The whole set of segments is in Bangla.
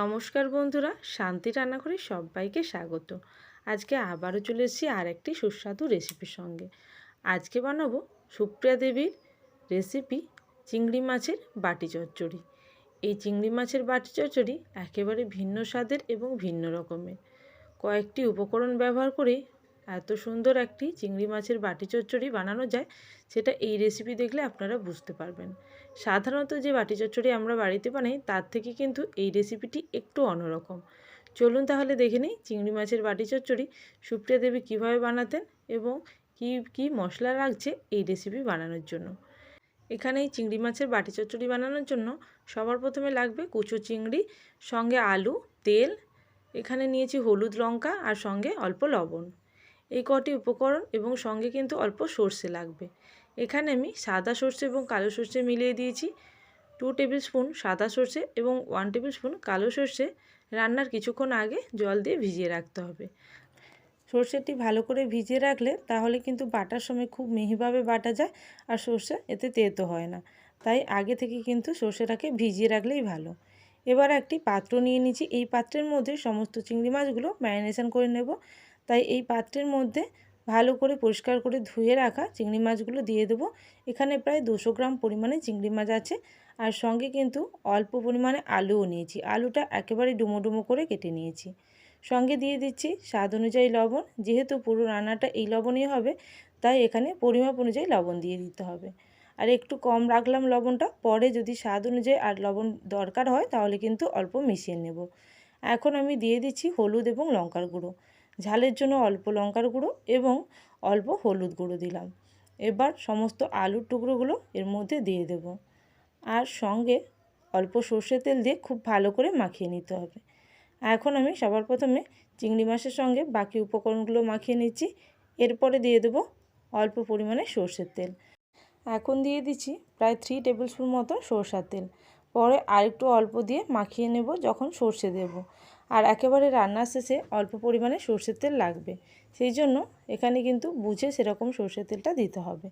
নমস্কার বন্ধুরা, শান্তি রান্নাঘরে সবাইকে স্বাগত। আজকে আবারও চলে এসেছি আর একটি সুস্বাদু রেসিপির সঙ্গে। আজকে বানাবো সুপ্রিয়া দেবীর রেসিপি চিংড়ি মাছের বাটি চচ্চড়ি। এই চিংড়ি মাছের বাটি চচ্চড়ি একেবারে ভিন্ন স্বাদের এবং ভিন্ন রকমের। কয়েকটি উপকরণ ব্যবহার করে এত সুন্দর একটি চিংড়ি মাছের বাটি চচ্চড়ি বানানো যায়, সেটা এই রেসিপি দেখলে আপনারা বুঝতে পারবেন। সাধারণত যে বাটি চচ্চড়ি আমরা বাড়িতে বানাই, তার থেকে কিন্তু এই রেসিপিটি একটু অন্যরকম। চলুন তাহলে দেখে নিই চিংড়ি মাছের বাটি চচ্চড়ি সুপ্রিয়া দেবী কীভাবে বানাতেন এবং কি কি মশলা লাগছে এই রেসিপি বানানোর জন্য। এখানে এই চিংড়ি মাছের বাটি চচ্চড়ি বানানোর জন্য সবার প্রথমে লাগবে কুচো চিংড়ি, সঙ্গে আলু, তেল, এখানে নিয়েছি হলুদ লঙ্কা, আর সঙ্গে অল্প লবণ। এই কটি উপকরণ এবং সঙ্গে কিন্তু অল্প সর্ষে লাগবে। এখানে আমি সাদা সর্ষে এবং কালো সর্ষে মিলিয়ে দিয়েছি। টু টেবিল স্পুন সাদা সর্ষে এবং ওয়ান টেবিল স্পুন কালো সর্ষে রান্নার কিছুক্ষণ আগে জল দিয়ে ভিজিয়ে রাখতে হবে। সর্ষেটি ভালো করে ভিজিয়ে রাখলে তাহলে কিন্তু বাটার সময় খুব মিহিভাবে বাটা যায় আর সর্ষে এতে তেতো হয় না। তাই আগে থেকে কিন্তু সর্ষেটাকে ভিজিয়ে রাখলেই ভালো। এবার একটি পাত্র নিয়ে নিচ্ছি। এই পাত্রের মধ্যে সমস্ত চিংড়ি মাছগুলো ম্যারিনেশন করে নেব। তাই এই পাত্রের মধ্যে ভালো করে পরিষ্কার করে ধুয়ে রাখা চিংড়ি মাছগুলো দিয়ে দেবো। এখানে প্রায় দুশো গ্রাম পরিমাণে চিংড়ি মাছ আছে আর সঙ্গে কিন্তু অল্প পরিমাণে আলুও নিয়েছি। আলুটা একেবারে ডুমো ডুমো করে কেটে নিয়েছি। সঙ্গে দিয়ে দিচ্ছি স্বাদ অনুযায়ী লবণ। যেহেতু পুরো রান্নাটা এই লবণই হবে, তাই এখানে পরিমাপ অনুযায়ী লবণ দিয়ে দিতে হবে। আর একটু কম রাখলাম লবণটা, পরে যদি স্বাদ অনুযায়ী আর লবণ দরকার হয় তাহলে কিন্তু অল্প মিশিয়ে নেব। এখন আমি দিয়ে দিচ্ছি হলুদ এবং লঙ্কার গুঁড়ো। ঝালের জন্য অল্প লঙ্কার গুঁড়ো এবং অল্প হলুদ গুঁড়ো দিলাম। এবার সমস্ত আলুর টুকরোগুলো এর মধ্যে দিয়ে দেব। আর সঙ্গে অল্প সর্ষে তেল দিয়ে খুব ভালো করে মাখিয়ে নিতে হবে। এখন আমি সবার প্রথমে চিংড়ি মাছের সঙ্গে বাকি উপকরণগুলো মাখিয়ে নিচ্ছি। এরপরে দিয়ে দেবো অল্প পরিমাণে সর্ষের তেল। এখন দিয়ে দিচ্ছি প্রায় থ্রি টেবিল স্পুন মতো সরষার তেল। পরে আরেকটু অল্প দিয়ে মাখিয়ে নেব যখন সর্ষে দেব। আর একেবারে রান্নার শেষে অল্প পরিমাণে সর্ষের তেল লাগবে। সেই জন্য এখানে কিন্তু বুঝে সেরকম সর্ষের তেলটা দিতে হবে।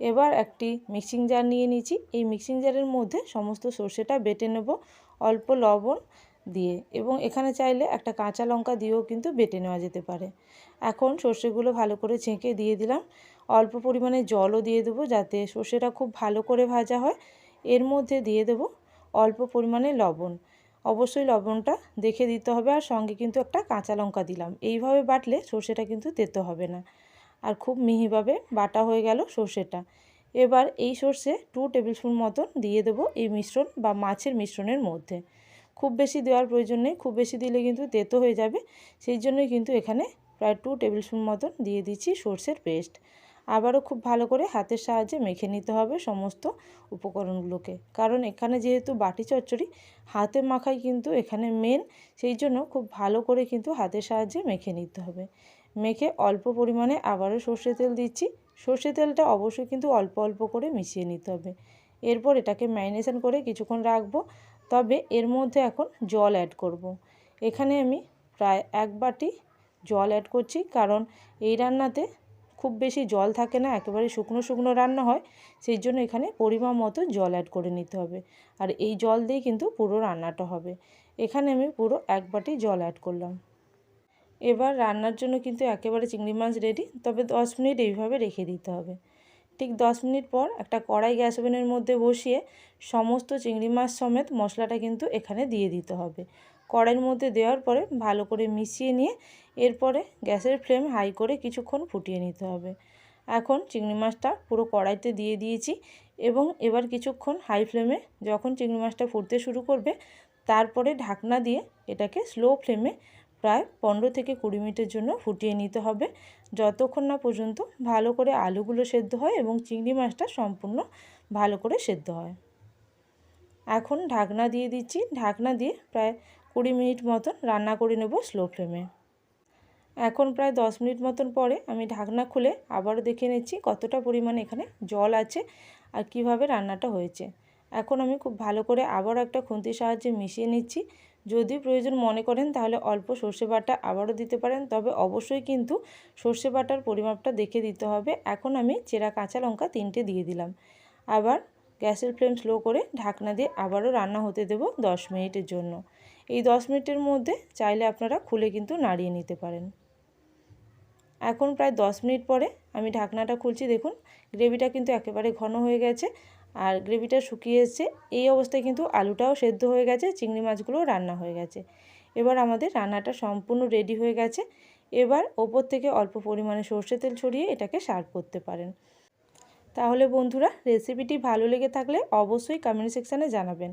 এবার একটি মিক্সিং জার নিয়ে নিয়েছি। এই মিক্সিং জারের মধ্যে সমস্ত সর্ষেটা বেটে নেব অল্প লবণ দিয়ে এবং এখানে চাইলে একটা কাঁচা লঙ্কা দিয়েও কিন্তু বেটে নেওয়া যেতে পারে। এখন সর্ষেগুলো ভালো করে ছেঁকে দিয়ে দিলাম। অল্প পরিমাণে জলও দিয়ে দেবো যাতে সর্ষেটা খুব ভালো করে ভাজা হয়। এর মধ্যে দিয়ে দেব অল্প পরিমাণে লবণ। অবশ্যই লবণটা দেখে দিতে হবে আর সঙ্গে কিন্তু একটা কাঁচা লঙ্কা দিলাম। এইভাবে বাটলে সর্ষেটা কিন্তু তেতো হবে না। আর খুব মিহিভাবে বাটা হয়ে গেল সর্ষেটা। এবার এই সর্ষে টু টেবিল স্পুন মতন দিয়ে দেবো এই মিশ্রণ বা মাছের মিশ্রণের মধ্যে। খুব বেশি দেওয়ার প্রয়োজন নেই, খুব বেশি দিলে কিন্তু তেতো হয়ে যাবে। সেই জন্যই কিন্তু এখানে প্রায় টু টেবিল স্পুন মতন দিয়ে দিচ্ছি সর্ষের পেস্ট। আবারও খুব ভালো করে হাতের সাহায্যে মেখে নিতে হবে সমস্ত উপকরণগুলোকে। কারণ এখানে যেহেতু বাটি চচ্চড়ি, হাতে মাখাই কিন্তু এখানে মেন সেই জন্য খুব ভালো করে কিন্তু হাতের সাহায্যে মেখে নিতে হবে। মেখে অল্প পরিমাণে আবারও সর্ষে তেল দিচ্ছি। সর্ষে তেলটা অবশ্যই কিন্তু অল্প অল্প করে মিশিয়ে নিতে হবে। এরপর এটাকে ম্যারিনেশন করে কিছুক্ষণ রাখব। তবে এর মধ্যে এখন জল অ্যাড করব। এখানে আমি প্রায় এক বাটি জল অ্যাড করছি। কারণ এই রান্নাতে খুব বেশি জল থাকে না, একেবারে শুকনো শুকনো রান্না হয়, সেই জন্য এখানে পরিমাণ মতো জল অ্যাড করে নিতে হবে। আর এই জল দিয়ে কিন্তু পুরো রান্নাটা হবে। এখানে আমি পুরো এক বাটি জল অ্যাড করলাম। এবার রান্নার জন্য কিন্তু একেবারে চিংড়ি মাছ রেডি তবে দশ মিনিট এইভাবে রেখে দিতে হবে। ঠিক দশ মিনিট পর একটা কড়াই গ্যাস ওভেনের মধ্যে বসিয়ে সমস্ত চিংড়ি মাছ সমেত মশলাটা কিন্তু এখানে দিয়ে দিতে হবে। কড়াইয়ের মধ্যে দেওয়ার পরে ভালো করে মিশিয়ে নিয়ে এরপরে গ্যাসের ফ্লেম হাই করে কিছুক্ষণ ফুটিয়ে নিতে হবে। এখন চিংড়ি মাছটা পুরো কড়াইতে দিয়ে দিয়েছি এবং এবার কিছুক্ষণ হাই ফ্লেমে যখন চিংড়ি মাছটা ফুটতে শুরু করবে, তারপরে ঢাকনা দিয়ে এটাকে স্লো ফ্লেমে প্রায় পনেরো থেকে কুড়ি মিনিটের জন্য ফুটিয়ে নিতে হবে। যতক্ষণ না পর্যন্ত ভালো করে আলুগুলো সেদ্ধ হয় এবং চিংড়ি মাছটা সম্পূর্ণ ভালো করে সেদ্ধ হয়। এখন ঢাকনা দিয়ে দিচ্ছি। ঢাকনা দিয়ে প্রায় কুড়ি মিনিট মতন রান্না করে নেব স্লো ফ্লেমে। এখন প্রায় দশ মিনিট মতন পরে আমি ঢাকনা খুলে আবারও দেখে নিচ্ছি কতটা পরিমাণে এখানে জল আছে আর কীভাবে রান্নাটা হয়েছে। এখন আমি খুব ভালো করে আবারও একটা খুন্তির সাহায্যে মিশিয়ে নিচ্ছি। যদি প্রয়োজন মনে করেন তাহলে অল্প সর্ষে বাটা আবারও দিতে পারেন, তবে অবশ্যই কিন্তু সর্ষে বাটার পরিমাপটা দেখে দিতে হবে। এখন আমি চেরা কাঁচা লঙ্কা তিনটে দিয়ে দিলাম। আবার গ্যাসের ফ্লেম স্লো করে ঢাকনা দিয়ে আবারও রান্না হতে দেব দশ মিনিটের জন্য। এই দশ মিনিটের মধ্যে চাইলে আপনারা খুলে কিন্তু নাড়িয়ে নিতে পারেন। এখন প্রায় দশ মিনিট পরে আমি ঢাকনাটা খুলছি। দেখুন, গ্রেভিটা কিন্তু একেবারে ঘন হয়ে গেছে আর গ্রেভিটা শুকিয়ে এসছে। এই অবস্থায় কিন্তু আলুটাও সেদ্ধ হয়ে গেছে, চিংড়ি মাছগুলোও রান্না হয়ে গেছে। এবার আমাদের রান্নাটা সম্পূর্ণ রেডি হয়ে গেছে। এবার ওপর থেকে অল্প পরিমাণে সর্ষে তেল ছড়িয়ে এটাকে সার্ভ করতে পারেন। তাহলে বন্ধুরা রেসিপিটি ভালো লেগে থাকলে অবশ্যই কমেন্ট সেকশানে জানাবেন।